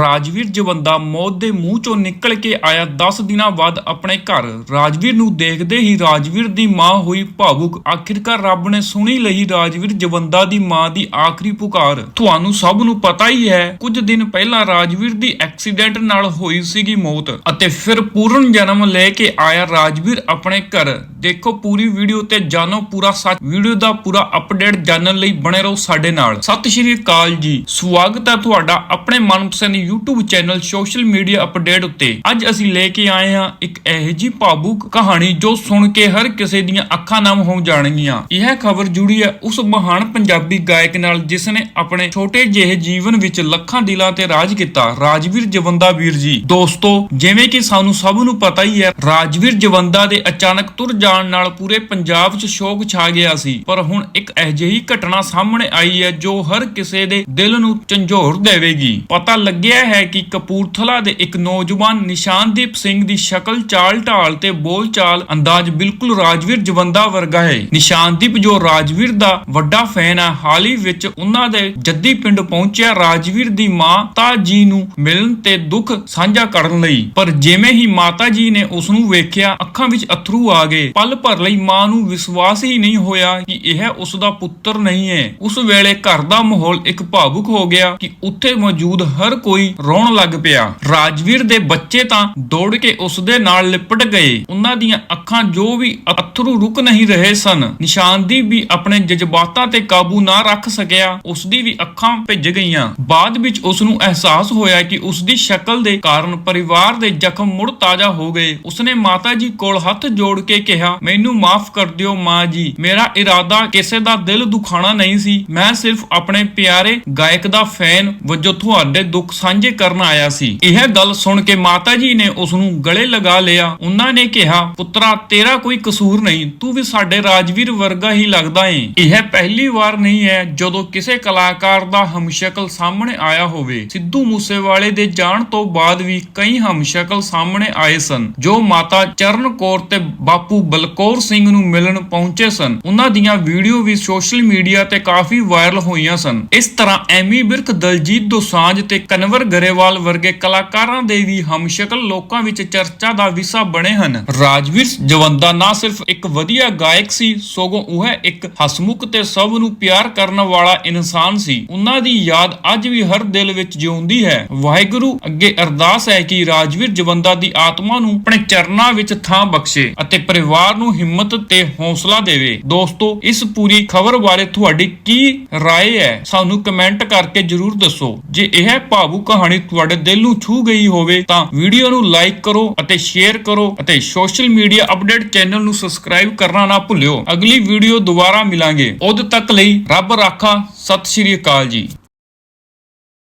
ਰਾਜਵੀਰ ਜਵੰਦਾ ਮੌਤ ਦੇ ਮੂੰਹ ਚੋਂ ਨਿਕਲ ਕੇ ਆਇਆ 10 ਦਿਨਾਂ ਬਾਅਦ ਆਪਣੇ ਘਰ। ਰਾਜਵੀਰ ਨੂੰ ਦੇਖਦੇ ਹੀ ਰਾਜਵੀਰ ਦੀ ਮਾਂ ਹੋਈ ਭਾਵੁਕ। ਆਖਿਰਕਾਰ ਰੱਬ ਨੇ ਸੁਣੀ ਲਈ ਰਾਜਵੀਰ ਜਵੰਦਾ ਦੀ ਮਾਂ ਦੀ ਆਖਰੀ ਪੁਕਾਰ। ਤੁਹਾਨੂੰ ਸਭ ਨੂੰ ਪਤਾ ਹੀ ਹੈ, ਕੁਝ ਦਿਨ ਪਹਿਲਾਂ ਰਾਜਵੀਰ ਦੀ ਐਕਸੀਡੈਂਟ ਨਾਲ ਹੋਈ ਸੀਗੀ ਮੌਤ ਅਤੇ ਫਿਰ ਪੂਰਨ ਜਨਮ ਲੈ ਕੇ ਆਇਆ ਰਾਜਵੀਰ ਆਪਣੇ ਘਰ। ਦੇਖੋ ਪੂਰੀ ਵੀਡੀਓ ਤੇ ਜਾਣੋ ਪੂਰਾ ਸੱਚ। ਵੀਡੀਓ ਦਾ ਪੂਰਾ ਅਪਡੇਟ ਜਾਣਨ ਲਈ ਬਣੇ ਰਹੋ ਸਾਡੇ ਨਾਲ। ਸਤਿ ਸ਼੍ਰੀ ਅਕਾਲ ਜੀ। ਸਵਾਗਤ ਹੈ ਤੁਹਾਡਾ ਆਪਣੇ ਮਨਪਸੰਦ YouTube channel social media update ਉੱਤੇ। ਅੱਜ ਅਸੀਂ ਲੈ ਕੇ ਆਏ ਹਾਂ ਇੱਕ ਇਹੋ ਜਿਹੀ ਭਾਵੁਕ ਕਹਾਣੀ ਜੋ ਸੁਣ ਕੇ ਹਰ ਕਿਸੇ ਦੀਆਂ ਅੱਖਾਂ ਨਮ ਹੋ ਜਾਣਗੀਆਂ। ਇਹ ਖਬਰ ਜੁੜੀ ਹੈ ਉਸ ਮਹਾਨ ਪੰਜਾਬੀ ਗਾਇਕ ਨਾਲ ਜਿਸ ਨੇ ਆਪਣੇ ਛੋਟੇ ਜਿਹੇ ਜੀਵਨ ਵਿੱਚ ਲੱਖਾਂ ਦਿਲਾਂ ਤੇ ਰਾਜ ਕੀਤਾ। ਰਾਜਵੀਰ ਜਵੰਦਾ ਵੀਰ ਜੀ। ਦੋਸਤੋ, ਜਿਵੇਂ ਕਿ ਸਾਨੂੰ ਸਭ ਨੂੰ ਪਤਾ ਹੀ ਹੈ, ਰਾਜਵੀਰ ਜਵੰਦਾ ਦੇ ਅਚਾਨਕ ਤੁਰ ਜਾਣ ਨਾਲ ਪੂਰੇ ਪੰਜਾਬ 'ਚ ਸ਼ੋਕ ਛਾ ਗਿਆ ਸੀ। ਪਰ ਹੁਣ ਇੱਕ ਅਜਿਹੀ ਘਟਨਾ ਸਾਹਮਣੇ ਆਈ ਹੈ ਜੋ ਹਰ ਕਿਸੇ ਦੇ ਦਿਲ ਨੂੰ ਝੰਜੋਰ ਦੇਵੇਗੀ। ਪਤਾ ਲੱਗਿਆ ਹੈ ਕਿ ਕਪੂਰਥਲਾ ਦੇ ਇੱਕ ਨੌਜਵਾਨ ਨਿਸ਼ਾਨਦੀਪ ਸਿੰਘ ਦੀ ਸ਼ਕਲ ਚਾਲ ਢਾਲ ਤੇ ਬੋਲ ਅੰਦਾਜ਼ ਬਿਲਕੁਲ ਰਾਜਵੀਰ ਜਵੰਦਾ ਵਰਗਾ ਹੈ। ਨਿਸ਼ਾਨਦੀਪ ਜੋ ਰਾਜਵੀਰ ਦਾ ਵੱਡਾ ਫੈਨ ਹੈ ਹਾਲ ਹੀ ਵਿੱਚ ਉਹਨਾਂ ਦੇ ਜੱਦੀ ਪਿੰਡ ਪਹੁੰਚਿਆ ਰਾਜਵੀਰ ਦੀ ਮਾਂ ਮਾਤਾ ਜੀ ਨੂੰ ਮਿਲਣ ਤੇ ਦੁੱਖ ਸਾਂਝਾ ਕਰਨ ਲਈ। ਪਰ ਜਿਵੇਂ ਹੀ ਮਾਤਾ ਜੀ ਨੇ ਉਸ ਨੂੰ ਵੇਖਿਆ, ਅੱਖਾਂ ਵਿੱਚ ਅਥਰੂ ਆ ਗਏ। ਪਲ ਭਰ ਲਈ ਮਾਂ ਨੂੰ ਵਿਸ਼ਵਾਸ ਹੀ ਨਹੀਂ ਹੋਇਆ ਕਿ ਇਹ ਉਸ ਦਾ ਪੁੱਤਰ ਨਹੀਂ ਹੈ। ਉਸ ਵੇਲੇ ਘਰ ਦਾ ਮਾਹੌਲ ਇੱਕ ਭਾਵੁਕ ਹੋ ਗਿਆ ਕਿ ਉੱਥੇ ਮੌਜੂਦ ਹਰ ਕੋਈ ਰੋਣ ਲੱਗ ਪਿਆ। ਰਾਜਵੀਰ ਦੇ ਬੱਚੇ ਤਾਂ ਦੌੜ ਕੇ ਉਸ ਦੇ ਨਾਲ ਲਿਪਟ ਗਏ। ਉਹਨਾਂ ਦੀਆਂ ਅੱਖਾਂ ਜੋ ਵੀ ਅਥਰੂ ਰੁਕ ਨਹੀਂ ਰਹੇ ਸਨ। ਨਿਸ਼ਾਨਦੀਪ ਵੀ ਆਪਣੇ ਜਜ਼ਬਾਤਾਂ ਤੇ ਕਾਬੂ ਨਾ ਰੱਖ ਸਕਿਆ, ਉਸ ਦੀ ਵੀ ਅੱਖਾਂ ਭਿੱਜ ਗਈਆਂ। ਬਾਅਦ ਵਿੱਚ ਉਸ ਨੂੰ ਅਹਿਸਾਸ ਹੋਇਆ ਕਿ ਉਸ ਦੀ ਸ਼ਕਲ ਦੇ ਕਾਰਨ ਪਰਿਵਾਰ ਦੇ ਜ਼ਖਮ ਮੁੜ ਤਾਜ਼ਾ ਹੋ ਗਏ। ਉਸਨੇ ਮਾਤਾ ਜੀ ਕੋਲ ਹੱਥ ਜੋੜ ਕੇ ਕਿਹਾ ਮੈਨੂੰ ਮਾਫ ਕਰ ਦਿਓ ਮਾਂ ਜੀ। ਮੇਰਾ ਇਰਾਦਾ ਕਿਸੇ ਦਾ ਦਿਲ ਦੁਖਾਣਾ ਨਹੀਂ ਸੀ। ਮੈਂ ਸਿਰਫ ਆਪਣੇ ਪਿਆਰੇ ਗਾਇਕ ਦਾ ਫੈਨ ਵਜੋਂ ਤੁਹਾਡੇ ਦੁੱਖ ਸਾਂਝੇ ਕਰਨ ਆਇਆ ਸੀ। ਇਹ ਗੱਲ ਸੁਣ ਕੇ ਮਾਤਾ ਜੀ ਨੇ ਉਸ ਨੂੰ ਗਲੇ ਲਗਾ ਲਿਆ। ਉਹਨਾਂ ਨੇ ਕਿਹਾ, ਪੁੱਤਰਾ, ਤੇਰਾ ਕੋਈ ਕਸੂਰ ਨਹੀਂ। ਤੂੰ ਵੀ ਸਾਡੇ ਰਾਜਵੀਰ ਵਰਗਾ ਹੀ ਲੱਗਦਾ ਏ। ਇਹ ਪਹਿਲੀ ਵਾਰ ਨਹੀਂ ਹੈ ਜਦੋਂ ਕਿਸੇ ਕਲਾਕਾਰ ਦਾ ਹਮਸ਼ਕਲ ਸਾਹਮਣੇ ਆਇਆ ਹੋਵੇ। ਸਿੱਧੂ ਮੂਸੇਵਾਲੇ ਦੇ ਜਾਣ ਤੋਂ ਬਾਅਦ ਵੀ ਕਈ ਹਮਸ਼ਕਲ ਸਾਹਮਣੇ ਆਏ ਸਨ। ਜੋ ਮਾਤਾ ਚਰਨ ਕੌਰ ਤੇ ਬਾਪੂ ਬਲਕੌਰ ਸਿੰਘ ਨੂੰ ਮਿਲਣ ਪਹੁੰਚੇ ਸਨ। ਉਹਨਾਂ ਦੀਆਂ ਵੀਡੀਓ ਵੀ ਸੋਸ਼ਲ ਮੀਡੀਆ ਤੇ ਕਾਫੀ ਵਾਇਰਲ ਹੋਈਆਂ ਸਨ। ਇਸ ਤਰ੍ਹਾਂ ਐਮੀ ਵਿਰਕ ਦਲਜੀਤ ਦੋਸਾਂਝ ਤੇ ਕਨਵਰ ਗਰੇਵਾਲ ਵਰਗੇ ਕਲਾਕਾਰਾਂ ਦੇ ਵੀ ਹਮਸ਼ਕਲ ਲੋਕਾਂ ਵਿੱਚ ਚਰਚਾ ਦਾ ਵਿਸ਼ਾ ਬਣੇ ਹਨ। ਰਾਜਵੀਰ ਜਵੰਦਾ ਨਾ ਸਿਰਫ ਇੱਕ ਵਧੀਆ ਗਾਇਕ ਸੀ, ਸਗੋਂ ਉਹ ਇੱਕ ਹਸਮੁਖ ਤੇ ਸਭ ਨੂੰ ਪਿਆਰ ਕਰਨ ਵਾਲਾ ਇਨਸਾਨ ਸੀ। ਉਹਨਾਂ ਦੀ ਯਾਦ ਅੱਜ ਵੀ ਹਰ ਦਿਲ ਵਿੱਚ ਜਿਉਂਦੀ ਹੈ। ਵਾਹਿਗੁਰੂ ਅੱਗੇ ਅਰਦਾਸ ਹੈ ਕਿ ਰਾਜਵੀਰ ਜਵੰਦਾ ਦੀ ਆਤਮਾ ਨੂੰ ਆਪਣੇ ਚਰਨਾਂ ਵਿੱਚ ਥਾਂ ਬਖਸ਼ੇ ਅਤੇ ਪਰਿਵਾਰ ਨੂੰ ਹਿੰਮਤ ਤੇ ਹੌਸਲਾ ਦੇਵੇ ਦੋਸਤੋ ਇਸ ਪੂਰੀ ਖਬਰ ਬਾਰੇ ਤੁਹਾਡੀ ਕੀ رائے ਹੈ ਸਾਨੂੰ ਕਮੈਂਟ ਕਰਕੇ ਜਰੂਰ ਦੱਸੋ ਜੇ ਇਹ ਭਾਵੁਕ ਕਹਾਣੀ ਤੁਹਾਡੇ ਦਿਲ ਨੂੰ ਛੂ ਗਈ ਹੋਵੇ ਤਾਂ ਵੀਡੀਓ ਨੂੰ ਲਾਈਕ ਕਰੋ ਅਤੇ ਸ਼ੇਅਰ ਕਰੋ ਅਤੇ ਸੋਸ਼ਲ ਮੀਡੀਆ ਅਪਡੇਟ ਚੈਨਲ ਨੂੰ ਸਬਸਕ੍ਰਾਈਬ ਕਰਨਾ ਨਾ ਭੁੱਲਿਓ ਅਗਲੀ ਵੀਡੀਓ ਦੁਬਾਰਾ ਮਿਲਾਂਗੇ ਉਦ ਤੱਕ ਲਈ ਰੱਬ ਰਾਖਾ ਸਤਿ ਸ਼੍ਰੀ ਅਕਾਲ ਜੀ